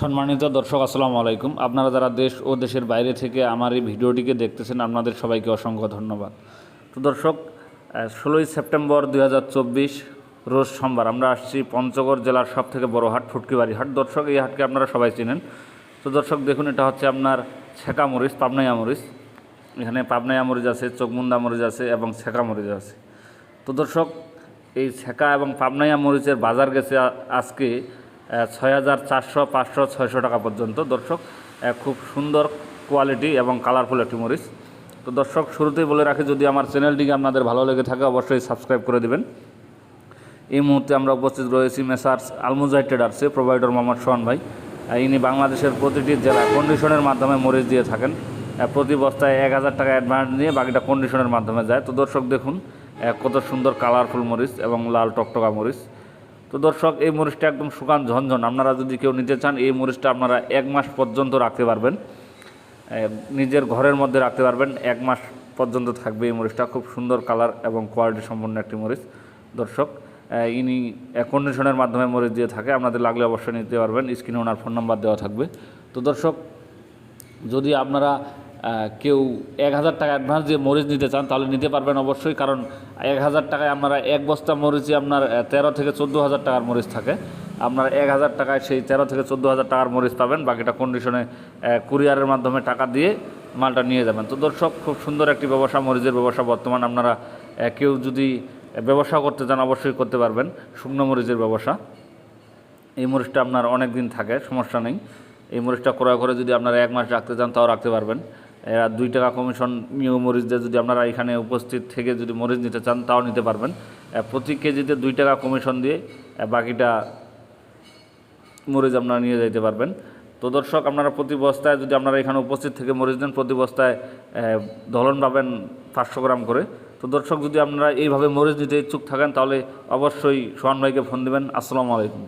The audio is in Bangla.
সম্মানিত দর্শক, আসসালামু আলাইকুম। আপনারা যারা দেশ ও দেশের বাইরে থেকে আমার এই ভিডিওটিকে দেখতেছেন, আপনাদের সবাইকে অসংখ্য ধন্যবাদ। তো দর্শক ষোলোই সেপ্টেম্বর দুই হাজার চব্বিশ, রোজ সোমবার আমরা আসছি পঞ্চগড় জেলার সব থেকে বড় হাট, ফুটকিবাড়ি হাট। দর্শক, এই হাটকে আপনারা সবাই চিনেন। তো দর্শক, দেখুন, এটা হচ্ছে আপনার ছেঁকা মরিচ পাবনাইয়া মরিচ এখানে পাবনাইয়া মরিচ আছে চোখমুন্দা মরিচ আছে এবং ছেঁকা মরিচ আছে। তো দর্শক, এই ছেঁকা এবং পাবনাইয়া মরিচের বাজার গেছে আজকে ছয় হাজার চারশো পাঁচশো ছয়শো টাকা পর্যন্ত। দর্শক খুব সুন্দর কোয়ালিটি এবং কালারফুল একটি মরিচ। তো দর্শক, শুরুতেই বলে রাখি, যদি আমার চ্যানেলটিকে আপনাদের ভালো লেগে থাকে, অবশ্যই সাবস্ক্রাইব করে দেবেন। এই মুহূর্তে আমরা উপস্থিত রয়েছি মেসার্স আলমুজাই ট্রেডার্সে প্রোভাইডার মোহাম্মদ সোহান ভাই। ইনি বাংলাদেশের প্রতিটি জেলায় কন্ডিশনের মাধ্যমে মরিচ দিয়ে থাকেন। প্রতি বস্তায় এক হাজার টাকা অ্যাডভান্স নিয়ে বাকিটা কন্ডিশনের মাধ্যমে যায়। তো দর্শক, দেখুন কত সুন্দর কালারফুল মরিচ এবং লাল টকটকা মরিচ। তো দর্শক, এই মরিচটা একদম শুকান ঝনঝন। আপনারা যদি কেউ নিতে চান, এই মরিচটা আপনারা এক মাস পর্যন্ত রাখতে পারবেন। নিজের ঘরের মধ্যে রাখতে পারবেন। এক মাস পর্যন্ত থাকবে এই মরিচটা। খুব সুন্দর কালার এবং কোয়ালিটি সম্পন্ন একটি মরিচ। দর্শক ইনি কন্ডিশনের মাধ্যমে মরিচ দিয়ে থাকে। আপনাদের লাগলে অবশ্যই নিতে পারবেন। স্ক্রিনে ওনার ফোন নাম্বার দেওয়া থাকবে। তো দর্শক, যদি আপনারা কেউ এক হাজার টাকা অ্যাডভান্স দিয়ে মরিচ নিতে চান, তাহলে নিতে পারবেন অবশ্যই, কারণ এক হাজার টাকায় আপনারা এক বস্তা মরিচই আপনার তেরো থেকে চোদ্দ হাজার টাকার মরিচ থাকে। আপনার এক হাজার টাকায় সেই তেরো থেকে চোদ্দ হাজার টাকার মরিচ পাবেন, বাকিটা কন্ডিশনে কুরিয়ারের মাধ্যমে টাকা দিয়ে মালটা নিয়ে যাবেন। তো দর্শক, খুব সুন্দর একটি ব্যবসা, মরিচের ব্যবসা বর্তমান আপনারা কেউ যদি ব্যবসা করতে চান, অবশ্যই করতে পারবেন, শুকনো মরিচের ব্যবসা। এই মরিচটা আপনার অনেক দিন থাকে, সমস্যা নেই। এই মরিচটা ক্রয় করে যদি আপনারা এক মাস রাখতে চান, তাও রাখতে পারবেন। আর দুই টাকা কমিশন নিয়েও মরিচ দিয়ে। যদি আপনারা এখানে উপস্থিত থেকে যদি মরিচ নিতে চান, তাও নিতে পারবেন। প্রতি কেজিতে দুই টাকা কমিশন দিয়ে বাকিটা মরিচ আপনারা নিয়ে যেতে পারবেন। তো দর্শক, আপনারা প্রতি বস্তায় যদি আপনারা এখানে উপস্থিত থেকে মরিচ দেন, প্রতি বস্তায় ধলন পাবেন পাঁচশো গ্রাম করে। তো দর্শক, যদি আপনারা এইভাবে মরিচ নিতে ইচ্ছুক থাকেন, তাহলে অবশ্যই সোহান ভাইকে ফোন দেবেন। আসসালামু আলাইকুম।